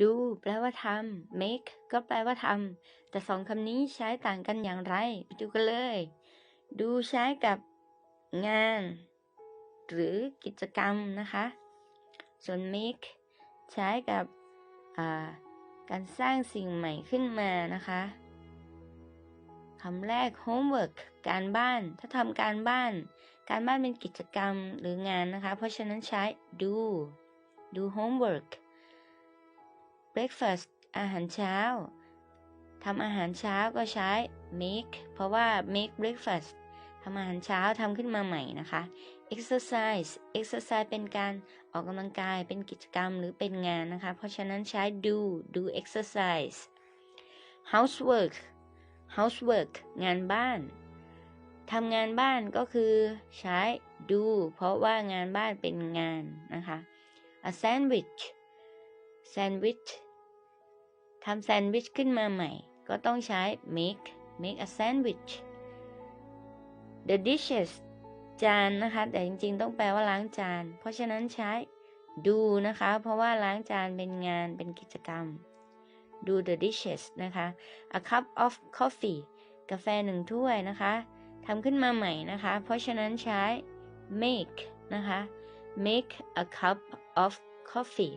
do แปลว่าทำ make ก็แปลว่าทำ แต่สองคำนี้ใช้ต่างกันอย่างไร ไปดูกันเลย do ใช้กับงาน หรือกิจกรรมนะคะ ส่วน make ใช้กับการสร้างสิ่งใหม่ขึ้นมานะคะคำแรก homework การบ้าน ถ้าทำการบ้าน การบ้านเป็นกิจกรรมหรืองานนะคะ เพราะฉะนั้นใช้ do do homework breakfast อาหารเช้าทำอาหารเช้าก็ใช้ make เพราะว่า make breakfast ทำอาหารเช้าทำขึ้นมาใหม่นะคะ exercise exercise เป็นการออกกำลังกายเป็นกิจกรรมหรือเป็นงานนะคะ เพราะฉะนั้นใช้ do do exercise housework housework งานบ้านทำงานบ้านก็คือใช้ do เพราะว่างานบ้านเป็นงานนะคะ a sandwich sandwich ทำแซนด์วิชขึ้นมาใหม่ ก็ต้องใช้ make make a sandwich the dishes จานนะคะ แต่จริงๆ ต้องแปลว่าล้างจาน เพราะฉะนั้นใช้ do นะคะ เพราะว่าล้างจานเป็นงานเป็นกิจกรรม do the dishes นะคะ a cup of coffee กาแฟหนึ่งถ้วยนะคะทำขึ้นมาใหม่นะคะ เพราะฉะนั้นใช้ make นะคะ make a cup of coffee